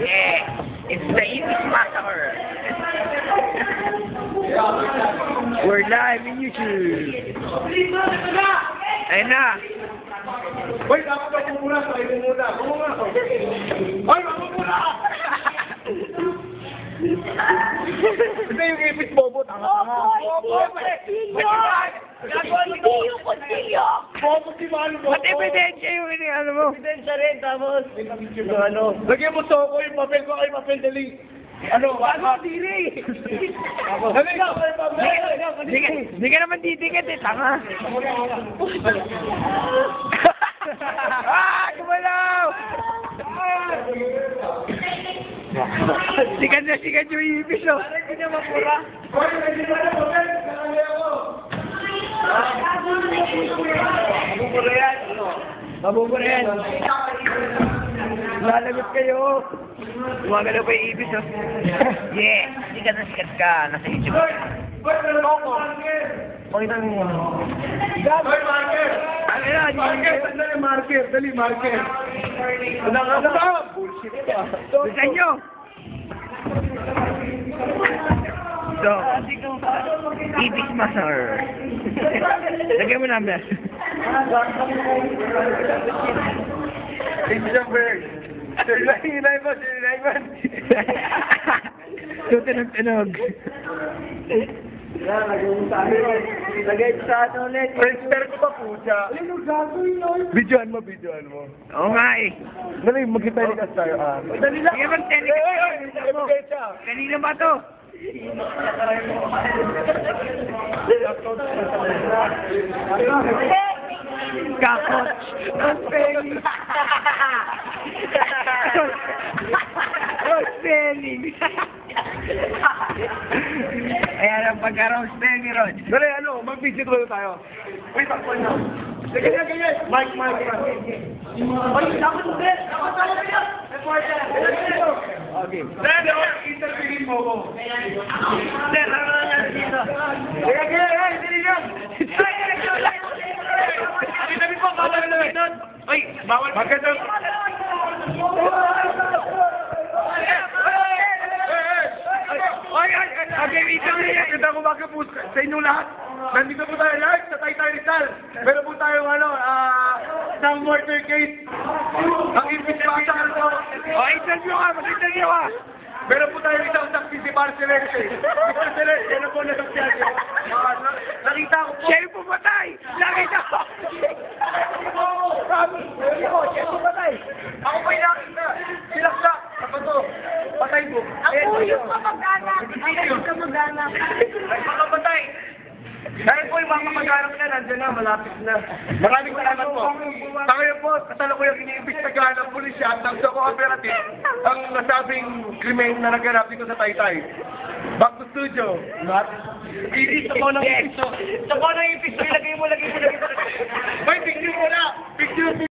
Yeah, it's the Massacre. We're live in YouTube. Ayun na. Hoy, dapat ako muna, tayo mo muna. Ako muna. Hoy, ako muna! Ito yung ipit bobo, tanga ka. Bobo, Hindi yung kutsilyo. Bobo si Manu, bobo. Pati ebidensya yung ini ano mo. Ebidensya rin, tapos. Ano? Lagyan mo soko yung papel ko kay papel dali. Ano? Ano? Dili! Dali ka! Hindi ka, hindi naman didikit eh, tanga. ah, gumalaw! Sikat na sikat yung ibis, oh. Lagyan mo na papel! Nakali ako! Mabubura yan. Mabubura yan. Lalagot kayo. Gumagalaw pa yung ibis, oh. Yeah, sikat na sikat ka. Nasa YouTube. Hoy! Hoy, meron ako! Pakita mo yun. Hoy, marker! Ano yan? Marker! Dali, marker! Dali, marker! Ano ba? Bullshit ka. Gusto nyo? So, ibis massacre. Lagyan mo number. December. Sinilay mo, sinilay mo. Tutunog-tunog. Lagay sa ano ulit. Register ko pa po siya. Videoan mo, videoan mo. Oo nga eh. Dali, magkitalikas tayo. Ah. Dali lang. Sige, mag-telecast. Oy, ibigay siya. Kanina ba to? Kakot. Ang spelling. Spelling. Ayan ang pagka-round spelling, Rod. Dali, ano, mag-visit mo tayo. Wait, takpan na. Sige na, ganyan. Mike, Mike. Ay, dapat mo, Ben. Dapat tayo kaya. Okay. Dali, oh, interviewin mo ko. Sir, ano na yan dito? Sige, sige, hey, dali lang. Ay, nagsulat. Kitabi po, bawal na rin. Ay, bawal. Maganda. Ay, ay, ay, okay, wait lang. Kita ko bakit po sa inyong lahat. Nandito po tayo live sa Taytay Rizal. Meron po tayong ano, ah, isang murder case. Ang impis pa sa ano. Oh, interview ka, mag-interview ka. Meron po tayong isang saksi si. Par Celeste, yan po na na- Nakita ko po. Siya yung pumatay. Nakita ko. Sabi ko, siya pumatay. Ako pa yung nakita. Silaksak. Ako to. Patay mo. Ako yung kamag-anak. Ako yung kamag-anak. Ay, mga patay. Dahil po yung mga kamag-anak na, nandiyan na, malapit na. Maraming salamat po. Sa ngayon po, kasalukuyang iniimbestigahan ng pulisya at ng Soko Operative ang nasabing krimen na naganap dito sa Taytay. Back to studio. Not. Iis ako ng ipiso. Sa ko ng ipiso, ilagay mo, lagay mo, lagay mo. May picture mo na. Picture,